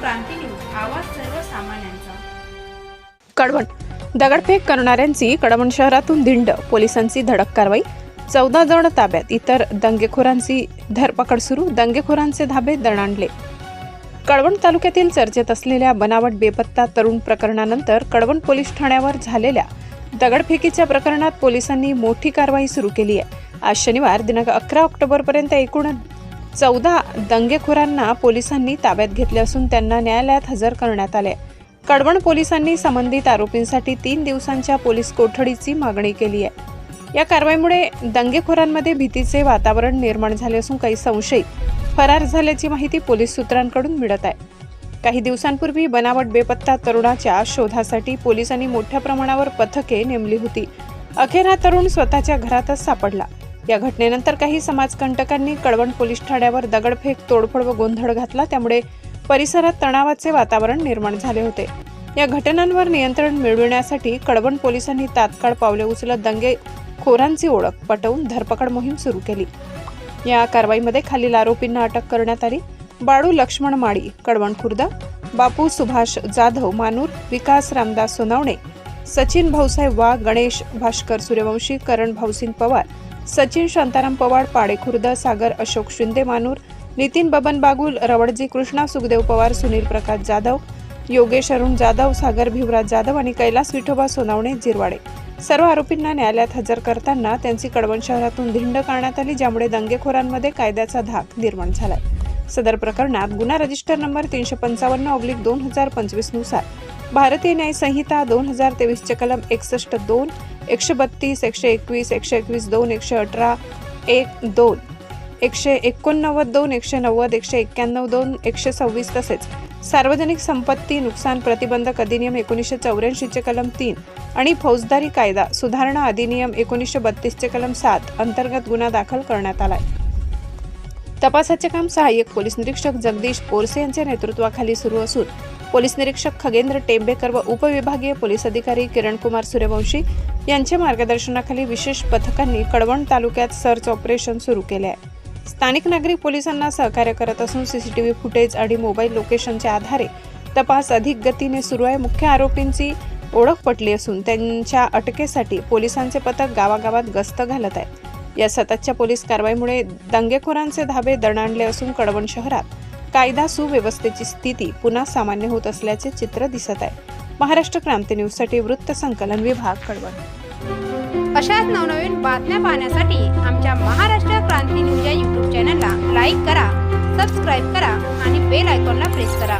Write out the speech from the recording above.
क्रांती news आवाज सर्वसामान्यांचा. कडवण. दगडफेक करणाऱ्यांची कडवण शहरातून धिंड पोलिसांची धडक कारवाई चौदा जण ताब्यात इतर दंगेखोरांची धरपकड सुरू दंगेखोरांचे धाबे दणाणले. कळवण तालुक्यातील चर्चेत असलेल्या बनावट बेपत्ता तरुण प्रकरणानंतर कळवण पोलीस ठाण्यावर झालेल्या दगडफेकीच्या प्रकरणात पोलिसांनी मोठी कारवाई सुरू केली आहे. आज शनिवार दिनांक अकरा ऑक्टोबरपर्यंत एकूण चौदा दंगेखोरांना पोलिसांनी ताब्यात घेतले असून त्यांना न्यायालयात हजर करण्यात आले. कडवण पोलिसांनी संबंधित आरोपींसाठी तीन दिवसांच्या पोलीस कोठडीची मागणी केली आहे. या कारवाईमुळे दंगेखोरांमध्ये भीतीचे वातावरण निर्माण झाले असून काही संशयित फरार झाल्याची माहिती पोलीस सूत्रांकडून मिळत आहे. काही दिवसांपूर्वी बनावट बेपत्ता तरुणाच्या शोधासाठी पोलिसांनी मोठ्या प्रमाणावर पथके नेमली होती. अखेर हा तरुण स्वतःच्या घरातच सापडला. या घटनेनंतर काही समाजकंटकांनी कळवण पोलीस ठाण्यावर दगडफेक तोडफोड व गोंधळ घातला. त्यामुळे परिसरात तणावाचे वातावरण निर्माण झाले होते. या घटनांवर नियंत्रण मिळविण्यासाठी कळवण पोलिसांनी तात्काळ पावले उचलत दंगेखोरांची ओळख पटवून धरपकड मोहीम सुरू केली. या कारवाईमध्ये खालील आरोपींना अटक करण्यात आली. बाळू लक्ष्मण माळी कडवण खुर्द बापू सुभाष जाधव मानूर विकास रामदास सोनावणे सचिन भाऊसाहेब वा गणेश भास्कर सूर्यवंशी करण भाऊसिंग पवार सचिन शांताराम पवार पाडे खुर्द सागर अशोक शिंदे मानूर नितीन बबन बागुल रवडजी कृष्णा सुखदेव पवार सुनील प्रकाश जाधव योगेश अरुण जाधव सागर भिवराज जाधव आणि कैलास विठोबा सोनावणे जिरवाडे. सर्व आरोपींना न्यायालयात हजर करताना त्यांची कडवण शहरातून धिंड करण्यात आली ज्यामुळे दंगेखोरांमध्ये कायद्याचा धाक निर्माण झालाय. सदर प्रकरणात गुन्हा रजिस्टर नंबर तीनशे पंचावन्न ऑब्लिक दोन हजार पंचवीसनुसार. भारतीय न्यायसंहिता दोन हजार तेवीसचे कलम एकसष्ट दोन एकशे बत्तीस एकशे एकवीस एकशे एकवीस दोन एकशे अठरा एक दोन एकशे एकोणनव्वद दोन एकशे नव्वद एकशे एक्क्याण्णव दोन एकशे सव्वीस तसेच सार्वजनिक संपत्ती नुकसान प्रतिबंधक अधिनियम एकोणीसशे चौऱ्याऐंशीचे कलम तीन आणि फौजदारी कायदा सुधारणा अधिनियम एकोणीसशे बत्तीसचे कलम सात अंतर्गत गुन्हा दाखल करण्यात आलाय. तपासाचे काम सहाय्यक पोलीस निरीक्षक जगदीश पोरसे यांच्या नेतृत्वाखाली सुरू असून पोलीस निरीक्षक खगेंद्र टेंबेकर व उपविभागीय पोलीस अधिकारी किरणकुमार सूर्यवंशी यांच्या मार्गदर्शनाखाली विशेष पथकांनी कडवण तालुक्यात सर्च ऑपरेशन सुरू केले आहे. स्थानिक नागरिक पोलिसांना सहकार्य करत असून सीसीटीव्ही फुटेज आणि मोबाईल लोकेशनच्या आधारे तपास अधिक गतीने सुरू आहे. मुख्य आरोपींची ओळख पटली असून त्यांच्या अटकेसाठी पोलिसांचे पथक गावागावात गस्त घालत आहे. या सततच्या पोलीस कारवाईमुळे दंगेखोरांचे धाबे दणाणले असून कडवण शहरात कायदा सुव्यवस्थेची स्थिती पुन्हा सामान्य होत असल्याचे चित्र दिसत आहे. महाराष्ट्र क्रांती न्यूजसाठी वृत्त संकलन विभाग कडवण. अशाच नवनवीन बातम्या पाहण्यासाठी आमच्या महाराष्ट्र क्रांती न्यूज या यूट्यूब चॅनलला लाईक करा सबस्क्राईब करा आणि बेल आयकॉनला प्रेस करा.